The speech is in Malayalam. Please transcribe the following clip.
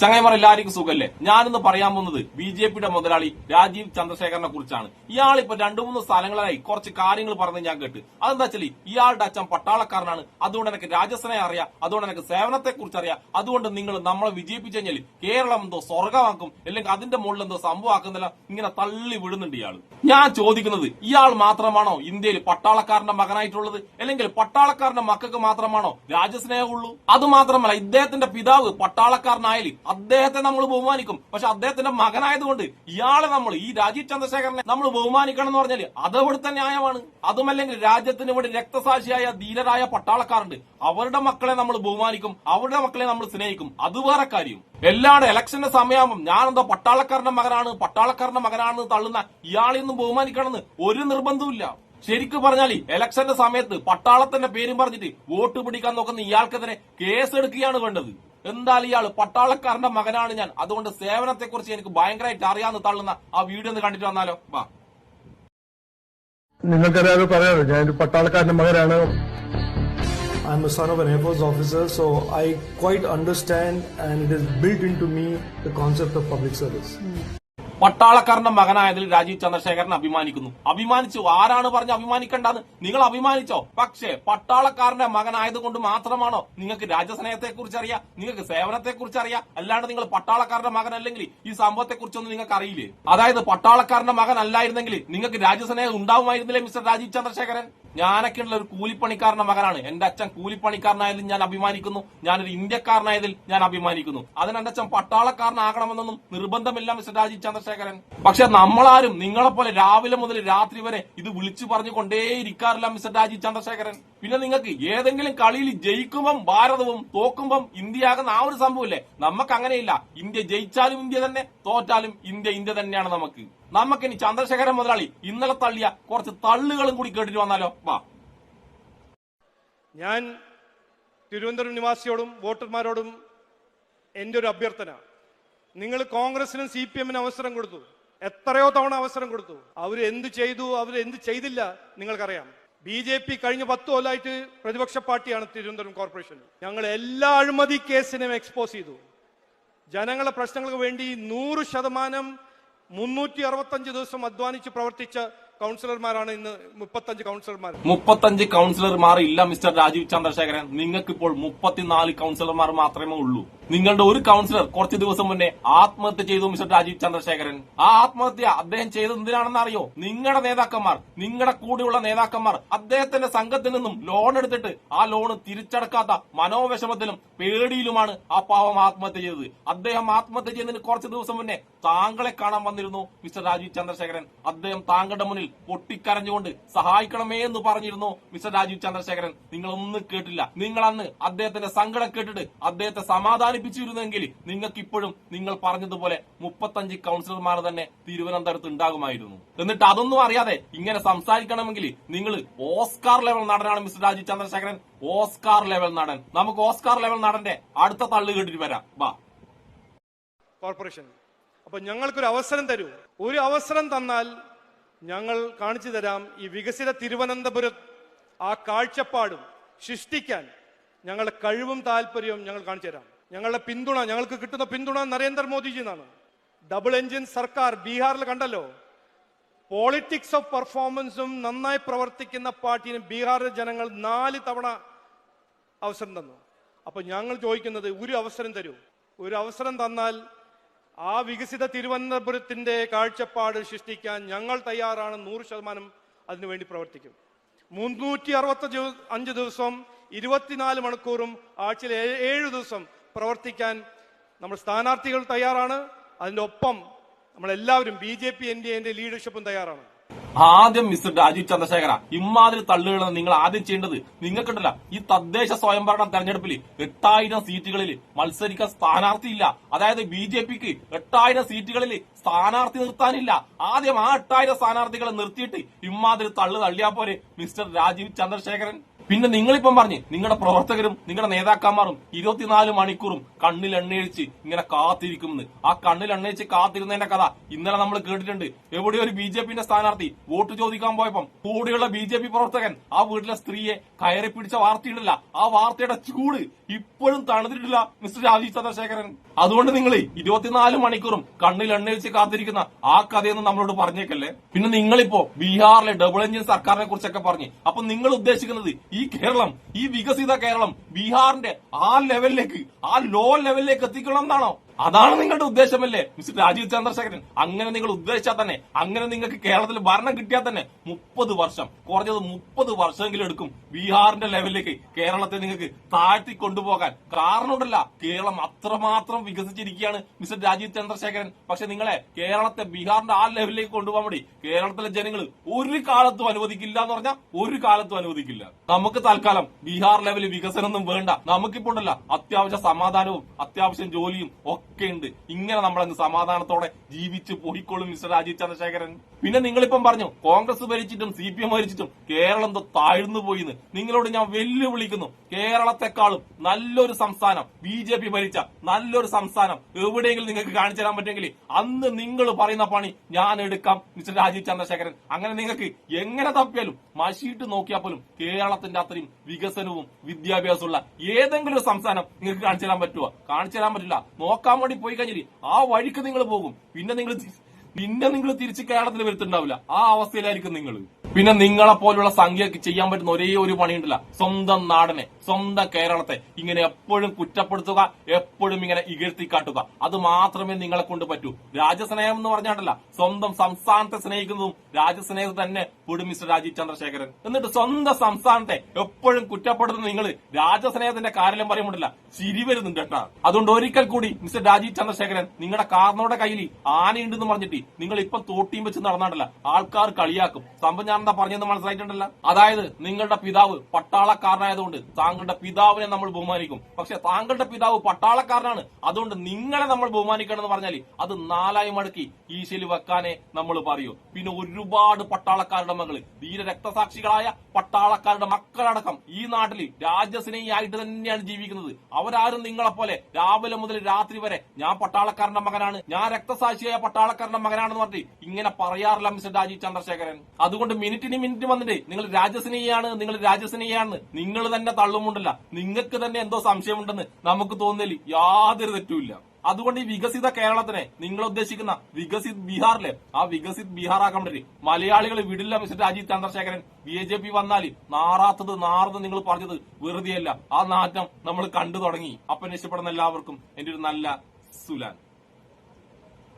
ചങ്ങായിമാർ എല്ലാവർക്കും സുഖല്ലേ? ഞാനിന്ന് പറയാൻ പോകുന്നത് ബി ജെ പിയുടെ മുതലാളി രാജീവ് ചന്ദ്രശേഖരനെ കുറിച്ചാണ്. ഇയാൾ ഇപ്പൊ രണ്ടു മൂന്ന് സ്ഥലങ്ങളായി കുറച്ച് കാര്യങ്ങൾ പറഞ്ഞ് ഞാൻ കേട്ട്. അതെന്താ വെച്ചാൽ ഇയാളുടെ അച്ഛൻ പട്ടാളക്കാരനാണ്. അതുകൊണ്ട് എനിക്ക് രാജസനെ അറിയാം. അതുകൊണ്ട് എനിക്ക് സേവനത്തെ കുറിച്ച് അറിയാം. അതുകൊണ്ട് നിങ്ങൾ നമ്മളെ വിജയിപ്പിച്ചു കഴിഞ്ഞാൽ കേരളം എന്തോ സ്വർഗമാക്കും അല്ലെങ്കിൽ അതിന്റെ മുകളിൽ എന്തോ സംഭവമാക്കുന്നില്ല ഇങ്ങനെ തള്ളി വിടുന്നുണ്ട് ഇയാൾ ഞാൻ ചോദിക്കുന്നത് ഇയാൾ മാത്രമാണോ ഇന്ത്യയിൽ പട്ടാളക്കാരന്റെ മകനായിട്ടുള്ളത്? അല്ലെങ്കിൽ പട്ടാളക്കാരന്റെ മക്കൾക്ക് മാത്രമാണോ രാജസ്നേഹമുള്ളൂ അത് മാത്രമല്ല ഇദ്ദേഹത്തിന്റെ പിതാവ് പട്ടാളക്കാരനായാലും അദ്ദേഹത്തെ നമ്മൾ ബഹുമാനിക്കും. പക്ഷെ അദ്ദേഹത്തിന്റെ മകനായതുകൊണ്ട് ഇയാളെ നമ്മൾ ഈ രാജീവ് ചന്ദ്രശേഖരനെ നമ്മൾ ബഹുമാനിക്കണം എന്ന് പറഞ്ഞാൽ അതെവിടുത്തെ ന്യായമാണ്. അതുമല്ലെങ്കിൽ രാജ്യത്തിന് വേണ്ടി രക്തസാക്ഷിയായ ധീരരായ പട്ടാളക്കാരുണ്ട്. അവരുടെ മക്കളെ നമ്മൾ ബഹുമാനിക്കും. അവരുടെ മക്കളെ നമ്മൾ സ്നേഹിക്കും. അത് വേറെ കാര്യം. എല്ലാണ്ട് ഇലക്ഷന്റെ സമയമാകുമ്പോൾ ഞാനെന്തോ പട്ടാളക്കാരന്റെ മകനാണ് പട്ടാളക്കാരന്റെ മകനാണെന്ന് തള്ളുന്ന ഇയാളെയൊന്നും ബഹുമാനിക്കണമെന്ന് ഒരു നിർബന്ധവുമില്ല. ശരിക്കും പറഞ്ഞാൽ ഇലക്ഷന്റെ സമയത്ത് പട്ടാളത്തിന്റെ പേരും പറഞ്ഞിട്ട് വോട്ട് പിടിക്കാൻ നോക്കുന്ന ഇയാൾക്കെതിരെ കേസെടുക്കുകയാണ് വേണ്ടത്. എന്തായാലും ഇയാൾ പട്ടാളക്കാരന്റെ മകനാണ് ഞാൻ. അതുകൊണ്ട് സേവനത്തെ കുറിച്ച് എനിക്ക് ഭയങ്കരമായിട്ട് അറിയാന്ന് തള്ളുന്ന ആ വീഡിയോ ഒന്ന് കണ്ടിട്ട് വന്നാലോ? വാ. നിങ്ങൾക്കറിയാതെ പറയാമോ ഞാൻ പട്ടാളക്കാരന്റെ മകനാണ്. I'm a son of an Air officer so I I understand and and it is built into me the concept of public service. പട്ടാളക്കാരന്റെ മകനായതിൽ രാജീവ് ചന്ദ്രശേഖരൻ അഭിമാനിക്കുന്നു. അഭിമാനിച്ചു. ആരാണ് പറഞ്ഞ് അഭിമാനിക്കേണ്ടത്? നിങ്ങൾ അഭിമാനിച്ചോ? പക്ഷേ പട്ടാളക്കാരന്റെ മകനായതുകൊണ്ട് മാത്രമാണോ നിങ്ങൾക്ക് രാജ്യസ്നേഹത്തെ കുറിച്ച് അറിയാം നിങ്ങൾക്ക് സേവനത്തെ കുറിച്ച് അറിയാം അല്ലാണ്ട് നിങ്ങൾ പട്ടാളക്കാരന്റെ മകൻ അല്ലെങ്കിൽ ഈ സംഭവത്തെ കുറിച്ചൊന്നും നിങ്ങൾക്ക് അറിയില്ലേ അതായത് പട്ടാളക്കാരന്റെ മകൻ അല്ലായിരുന്നെങ്കിൽ നിങ്ങൾക്ക് രാജ്യസ്നേഹം ഉണ്ടാവുമായിരുന്നില്ലേ മിസ്റ്റർ രാജീവ് ചന്ദ്രശേഖരൻ? ഞാനൊക്കെയുള്ള ഒരു കൂലിപ്പണിക്കാരന്റെ മകനാണ്. എന്റെ അച്ഛൻ കൂലിപ്പണിക്കാരനായതിൽ ഞാൻ അഭിമാനിക്കുന്നു. ഞാനൊരു ഇന്ത്യക്കാരനായതിൽ ഞാൻ അഭിമാനിക്കുന്നു. അതിന് എന്റെ അച്ഛൻ പട്ടാളക്കാരനാകണമെന്നൊന്നും നിർബന്ധമില്ല മിസ്റ്റർ രാജീവ് ചന്ദ്രശേഖരൻ. പക്ഷെ നമ്മളാരും നിങ്ങളെപ്പോലെ രാവിലെ മുതൽ രാത്രി വരെ ഇത് വിളിച്ചു പറഞ്ഞു കൊണ്ടേയിരിക്കാറില്ല മിസ്റ്റർ രാജീവ് ചന്ദ്രശേഖരൻ. പിന്നെ നിങ്ങൾക്ക് ഏതെങ്കിലും കളിയിൽ ജയിക്കുമ്പം ഭാരതവും തോക്കുമ്പം ഇന്ത്യയാകുന്ന ആ ഒരു സംഭവമില്ലേ? നമുക്ക് അങ്ങനെയില്ല ഇന്ത്യ ജയിച്ചാലും ഇന്ത്യ തന്നെ തോറ്റാലും ഇന്ത്യ ഇന്ത്യ തന്നെയാണ് നമുക്ക്. നമുക്കിനി ചന്ദ്രശേഖരൻ മുതലാളി ഇന്നലെ തള്ളിയ കുറച്ച് തള്ളുകളും കൂടി കേട്ടിട്ട് വന്നാലോ? വാ. ഞാൻ തിരുവനന്തപുരം നിവാസിയോടും വോട്ടർമാരോടും എന്റെ ഒരു അഭ്യർത്ഥന. നിങ്ങൾ കോൺഗ്രസിനും സി പി എമ്മിനും അവസരം കൊടുത്തു. എത്രയോ തവണ അവസരം കൊടുത്തു. അവർ എന്ത് ചെയ്തു അവർ എന്ത് ചെയ്തില്ല നിങ്ങൾക്കറിയാം. ബി ജെ പി കഴിഞ്ഞ പത്ത് കൊല്ലമായിട്ട് പ്രതിപക്ഷ പാർട്ടിയാണ് തിരുവനന്തപുരം കോർപ്പറേഷൻ. ഞങ്ങൾ എല്ലാ അഴിമതി കേസിനും എക്സ്പോസ് ചെയ്തു. ജനങ്ങളുടെ പ്രശ്നങ്ങൾക്ക് വേണ്ടി നൂറ് ശതമാനം മുന്നൂറ്റി അറുപത്തഞ്ച് ദിവസം അധ്വാനിച്ച് പ്രവർത്തിച്ച കൗൺസിലർമാരാണ് ഇന്ന് മുപ്പത്തഞ്ച് കൗൺസിലർമാർ. മുപ്പത്തഞ്ച് കൗൺസിലർമാർ ഇല്ല മിസ്റ്റർ രാജീവ് ചന്ദ്രശേഖരൻ. നിങ്ങൾക്ക് ഇപ്പോൾ മുപ്പത്തിനാല് കൗൺസിലർമാർ മാത്രമേ ഉള്ളൂ. നിങ്ങളുടെ ഒരു കൗൺസിലർ കുറച്ച് ദിവസം മുന്നേ ആത്മഹത്യ ചെയ്തു മിസ്റ്റർ രാജീവ് ചന്ദ്രശേഖരൻ. ആ ആത്മഹത്യ അദ്ദേഹം ചെയ്തത് എന്തിനാണെന്ന് അറിയോ? നിങ്ങളുടെ നേതാക്കന്മാർ നിങ്ങളുടെ കൂടെയുള്ള നേതാക്കന്മാർ അദ്ദേഹത്തിന്റെ സംഘത്തിൽ നിന്നും ലോൺ എടുത്തിട്ട് ആ ലോൺ തിരിച്ചടക്കാത്ത മനോവിഷമത്തിലും പേടിയിലുമാണ് ആ പാവം ആത്മഹത്യ ചെയ്തത്. അദ്ദേഹം ആത്മഹത്യ ചെയ്തതിന് കുറച്ച് ദിവസം മുന്നേ താങ്കളെ കാണാൻ വന്നിരുന്നു മിസ്റ്റർ രാജീവ് ചന്ദ്രശേഖരൻ. അദ്ദേഹം താങ്കളുടെ മുന്നിൽ പൊട്ടിക്കരഞ്ഞുകൊണ്ട് സഹായിക്കണമേ എന്ന് പറഞ്ഞിരുന്നു മിസ്റ്റർ രാജീവ് ചന്ദ്രശേഖരൻ. നിങ്ങളൊന്നും കേട്ടില്ല. നിങ്ങൾ അന്ന് അദ്ദേഹത്തിന്റെ സങ്കടം കേട്ടിട്ട് അദ്ദേഹത്തെ സമാധാനിപ്പിച്ചിരുന്നെങ്കിൽ നിങ്ങൾക്ക് ഇപ്പോഴും നിങ്ങൾ പറഞ്ഞതുപോലെ മുപ്പത്തഞ്ച് കൗൺസിലർമാർ തന്നെ തിരുവനന്തപുരത്ത് ഉണ്ടാകുമായിരുന്നു. എന്നിട്ട് അതൊന്നും അറിയാതെ ഇങ്ങനെ സംസാരിക്കണമെങ്കിൽ നിങ്ങൾ ഓസ്കാർ ലെവൽ നടനാണ് mister Rajeev Chandrasekharan. Oscar level നടൻ. നമുക്ക് ഓസ്കാർ ലെവൽ നടന്റെ അടുത്ത തള്ളു കേട്ടിട്ട് വരാം. വാ. കോർപ്പറേഷൻ അപ്പൊ ഞങ്ങൾക്കൊരു അവസരം തരൂ. ഒരു അവസരം തന്നാൽ ഞങ്ങൾ കാണിച്ചു തരാം ഈ വികസിത തിരുവനന്തപുരം ആ കാഴ്ചപ്പാടും സൃഷ്ടിക്കാൻ ഞങ്ങളുടെ കഴിവും താല്പര്യവും ഞങ്ങൾ കാണിച്ചു തരാം. ഞങ്ങളുടെ പിന്തുണ ഞങ്ങൾക്ക് കിട്ടുന്ന പിന്തുണ നരേന്ദ്രമോദിജി എന്നാണ്. ഡബിൾ എഞ്ചിൻ സർക്കാർ ബീഹാറിൽ കണ്ടല്ലോ. പോളിറ്റിക്സ് ഓഫ് പെർഫോമൻസും നന്നായി പ്രവർത്തിക്കുന്ന പാർട്ടിന് ബീഹാറിലെ ജനങ്ങൾ നാല് തവണ അവസരം തന്നു. അപ്പൊ ഞങ്ങൾ ചോദിക്കുന്നത് ഒരു അവസരം തരൂ. ഒരു അവസരം തന്നാൽ ആ വികസിത തിരുവനന്തപുരത്തിന്റെ കാഴ്ചപ്പാട് സൃഷ്ടിക്കാൻ ഞങ്ങൾ തയ്യാറാണ് നൂറ് ശതമാനം അതിനുവേണ്ടി പ്രവർത്തിക്കും. മുന്നൂറ്റി അറുപത്തി അഞ്ച് ദിവസം ഇരുപത്തിനാല് മണിക്കൂറും ആഴ്ചയിൽ ഏഴ് ദിവസം പ്രവർത്തിക്കാൻ നമ്മൾ സ്ഥാനാർത്ഥികൾ തയ്യാറാണ്. അതിന്റെ ഒപ്പം നമ്മളെല്ലാവരും B J P N D എന്റെ ലീഡർഷിപ്പും തയ്യാറാണ്. ആദ്യം മിസ്റ്റർ രാജീവ് ചന്ദ്രശേഖര ഇമാതിരി തള്ളുകൾ നിങ്ങൾ ആദ്യം ചെയ്യേണ്ടത്. നിങ്ങൾക്കുണ്ടല്ല ഈ തദ്ദേശ സ്വയംഭരണ തെരഞ്ഞെടുപ്പിൽ എട്ടായിരം സീറ്റുകളിൽ മത്സരിക്കാൻ സ്ഥാനാർത്ഥിയില്ല. അതായത് ബി ജെ പിക്ക് എട്ടായിരം സീറ്റുകളിൽ സ്ഥാനാർത്ഥി നിർത്താനില്ല. ആദ്യം ആ എട്ടായിരം സ്ഥാനാർത്ഥികളെ നിർത്തിയിട്ട് ഇമാതിരി തള്ളു തള്ളിയാ പോരെ മിസ്റ്റർ രാജീവ് ചന്ദ്രശേഖരൻ. പിന്നെ നിങ്ങളിപ്പം പറഞ്ഞ് നിങ്ങളുടെ പ്രവർത്തകരും നിങ്ങളുടെ നേതാക്കന്മാരും ഇരുപത്തിനാല് മണിക്കൂറും കണ്ണിൽ എണ്ണയിച്ച് ഇങ്ങനെ കാത്തിരിക്കുമെന്ന്. ആ കണ്ണിൽ എണ്ണയിച്ച് കാത്തിരുന്നതിന്റെ കഥ ഇന്നലെ നമ്മൾ കേട്ടിട്ടുണ്ട്. എവിടെ ഒരു ബി ജെ പിന്റെ സ്ഥാനാർത്ഥി വോട്ട് ചോദിക്കാൻ പോയപ്പം കൂടെയുള്ള ബി ജെ പി പ്രവർത്തകൻ ആ വീട്ടിലെ സ്ത്രീയെ കയറി പിടിച്ച വാർത്തയുണ്ടല്ല ആ വാർത്തയുടെ ചൂട് ഇപ്പോഴും തണുത്തിട്ടില്ല മിസ്റ്റർ രാജീവ് ചന്ദ്രശേഖരൻ. അതുകൊണ്ട് നിങ്ങൾ ഇരുപത്തിനാല് മണിക്കൂറും കണ്ണിൽ എണ്ണയിച്ച് കാത്തിരിക്കുന്ന ആ കഥയൊന്നും നമ്മളോട് പറഞ്ഞേക്കല്ലേ? പിന്നെ നിങ്ങളിപ്പോ ബീഹാറിലെ ഡബിൾ എഞ്ചിൻ സർക്കാരിനെ കുറിച്ചൊക്കെ പറഞ്ഞ്. അപ്പൊ നിങ്ങൾ ഉദ്ദേശിക്കുന്നത് ഈ കേരളം ഈ വികസിത കേരളം ബീഹാറിന്റെ ആ ലെവലിലേക്ക് ആ ലോ ലെവലിലേക്ക് എത്തിക്കണം എന്നാണോ? അതാണ് നിങ്ങളുടെ ഉദ്ദേശമല്ലേ? മിസ്റ്റർ രാജീവ് ചന്ദ്രശേഖരൻ അങ്ങനെ നിങ്ങൾ ഉദ്ദേശിച്ചാൽ തന്നെ അങ്ങനെ നിങ്ങൾക്ക് കേരളത്തിൽ ഭരണം കിട്ടിയാൽ തന്നെ മുപ്പത് വർഷം കുറഞ്ഞത് മുപ്പത് വർഷമെങ്കിലും എടുക്കും ബീഹാറിന്റെ ലെവലിലേക്ക് കേരളത്തെ നിങ്ങൾക്ക് താഴ്ത്തി കൊണ്ടുപോകാൻ. കാരണമുണ്ടല്ല കേരളം അത്രമാത്രം വികസിച്ചിരിക്കുകയാണ് മിസ്റ്റർ രാജീവ് ചന്ദ്രശേഖരൻ. പക്ഷെ നിങ്ങളെ കേരളത്തെ ബീഹാറിന്റെ ആ ലെവലിലേക്ക് കൊണ്ടുപോകാൻ വേണ്ടി കേരളത്തിലെ ജനങ്ങൾ ഒരു കാലത്തും അനുവദിക്കില്ല എന്ന് പറഞ്ഞാൽ ഒരു കാലത്തും അനുവദിക്കില്ല. നമുക്ക് തൽക്കാലം ബീഹാർ ലെവലിൽ വികസനമൊന്നും വേണ്ട. നമുക്കിപ്പോണ്ടല്ല അത്യാവശ്യ സമാധാനവും അത്യാവശ്യം ജോലിയും ഒക്കെ ഉണ്ട് ഇങ്ങനെ നമ്മളങ്ങ് സമാധാനത്തോടെ ജീവിച്ച് പോയിക്കോളും മിസ്റ്റർ രാജീവ് ചന്ദ്രശേഖരൻ. പിന്നെ നിങ്ങളിപ്പം പറഞ്ഞു കോൺഗ്രസ് ഭരിച്ചിട്ടും സി പി എം ഭരിച്ചിട്ടും കേരളം താഴ്ന്നു പോയിന്ന്. നിങ്ങളോട് ഞാൻ വെല്ലുവിളിക്കുന്നു. കേരളത്തെക്കാളും നല്ലൊരു സംസ്ഥാനം ബി ജെ പി ഭരിച്ച നല്ലൊരു സംസ്ഥാനം എവിടെയെങ്കിലും നിങ്ങൾക്ക് കാണിച്ചു തരാൻ പറ്റുമെങ്കിൽ അന്ന് നിങ്ങൾ പറയുന്ന പണി ഞാൻ എടുക്കാം മിസ്റ്റർ രാജീവ് ചന്ദ്രശേഖരൻ. അങ്ങനെ നിങ്ങൾക്ക് എങ്ങനെ തപ്പിയാലും മഷിയിട്ട് നോക്കിയാൽ പോലും കേരളത്തിന്റെ അത്രയും വികസനവും വിദ്യാഭ്യാസമുള്ള ഏതെങ്കിലും ഒരു സംസ്ഥാനം നിങ്ങൾക്ക് കാണിച്ചു തരാൻ പറ്റുമോ കാണിച്ചു തരാൻ പറ്റില്ല. നോക്കാൻ വേണ്ടി പോയി കഴിഞ്ഞാൽ ആ വഴിക്ക് നിങ്ങൾ പോകും. പിന്നെ നിങ്ങൾ പിന്നെ നിങ്ങൾ തിരിച്ച് കേരളത്തിൽ വരുത്തുണ്ടാവില്ല ആ അവസ്ഥയിലായിരിക്കും നിങ്ങൾ. പിന്നെ നിങ്ങളെ പോലുള്ള സംഖ്യക്ക് ചെയ്യാൻ പറ്റുന്ന ഒരേ ഒരു പണിയുണ്ടല്ല. സ്വന്തം നാടിനെ സ്വന്തം കേരളത്തെ ഇങ്ങനെ എപ്പോഴും കുറ്റപ്പെടുത്തുക എപ്പോഴും ഇങ്ങനെ ഇകഴ്ത്തി കാട്ടുക. അത് മാത്രമേ നിങ്ങളെ കൊണ്ട് പറ്റൂ. രാജ്യസ്നേഹം എന്ന് പറഞ്ഞാണ്ടല്ല സ്വന്തം സംസ്ഥാനത്തെ സ്നേഹിക്കുന്നതും രാജ്യസ്നേഹം തന്നെ പെടും മിസ്റ്റർ രാജീവ് ചന്ദ്രശേഖരൻ. എന്നിട്ട് സ്വന്തം സംസ്ഥാനത്തെ എപ്പോഴും കുറ്റപ്പെടുത്തുന്ന നിങ്ങൾ രാജ്യസ്നേഹത്തിന്റെ കാര്യം പറയുമ്പോഴല്ല ചിരി വരുന്നുണ്ട് കേട്ടാ. അതുകൊണ്ട് ഒരിക്കൽ കൂടി മിസ്റ്റർ രാജീവ് ചന്ദ്രശേഖരൻ നിങ്ങളുടെ കാർന്നോടെ കയ്യിൽ ആനയുണ്ടെന്ന് പറഞ്ഞിട്ട് നിങ്ങൾ ഇപ്പം തോട്ടിയും വെച്ച് നടന്നാണ്ടല്ല ആൾക്കാർ കളിയാക്കും. സംഭവം എന്താ പറഞ്ഞെന്ന് മനസ്സിലായിട്ടുണ്ടല്ല? അതായത് നിങ്ങളുടെ പിതാവ് പട്ടാളക്കാരനായതുകൊണ്ട് താങ്കളുടെ പിതാവിനെ നമ്മൾ ബഹുമാനിക്കും. പക്ഷെ താങ്കളുടെ പിതാവ് പട്ടാളക്കാരനാണ്. അതുകൊണ്ട് നിങ്ങളെ നമ്മൾ ബഹുമാനിക്കണം എന്ന് പറഞ്ഞാൽ അത് നാലായി മടക്കി ഈശയിൽ വെക്കാനേ നമ്മൾ പറയൂ. പിന്നെ ഒരുപാട് പട്ടാളക്കാരുടെ മകൾ ധീര രക്തസാക്ഷികളായ പട്ടാളക്കാരുടെ മക്കളടക്കം ഈ നാട്ടിൽ രാജ്യസ്നേഹിയായിട്ട് തന്നെയാണ് ജീവിക്കുന്നത്. അവരാരും നിങ്ങളെ പോലെ രാവിലെ മുതൽ രാത്രി വരെ ഞാൻ പട്ടാളക്കാരന്റെ മകനാണ് ഞാൻ രക്തസാക്ഷിയായ പട്ടാളക്കാരന്റെ മകനാണെന്ന് പറഞ്ഞിട്ട് ഇങ്ങനെ പറയാറില്ല മിസ്റ്റർ രാജീവ് ചന്ദ്രശേഖരൻ. അതുകൊണ്ട് മിനിറ്റിന് മിനിറ്റ് വന്നിട്ട്. നിങ്ങൾ രാജ്യസ്നേഹിയാണ് നിങ്ങൾ രാജ്യസ്നേഹിയാണ് നിങ്ങൾ തന്നെ തള്ളുമുണ്ടല്ല. നിങ്ങൾക്ക് തന്നെ എന്തോ സംശയമുണ്ടെന്ന് നമുക്ക് തോന്നൽ യാതൊരു തെറ്റുമില്ല. അതുകൊണ്ട് ഈ വികസിത കേരളത്തിനെ നിങ്ങൾ ഉദ്ദേശിക്കുന്ന വികസിത് ബീഹാറിലെ ആ വികസിത് ബീഹാർ ആക്കാൻ വേണ്ടി മലയാളികൾ വിടില്ല mister Rajeev Chandrasekharan. B J P വന്നാൽ നാറാത്തത് നാറത് നിങ്ങൾ പറഞ്ഞത് വെറുതെയല്ല. ആ നാറ്റം നമ്മൾ കണ്ടു തുടങ്ങി. അപ്പം ഇഷ്ടപ്പെടുന്ന എല്ലാവർക്കും എന്റെ ഒരു നല്ല സുലാൻ.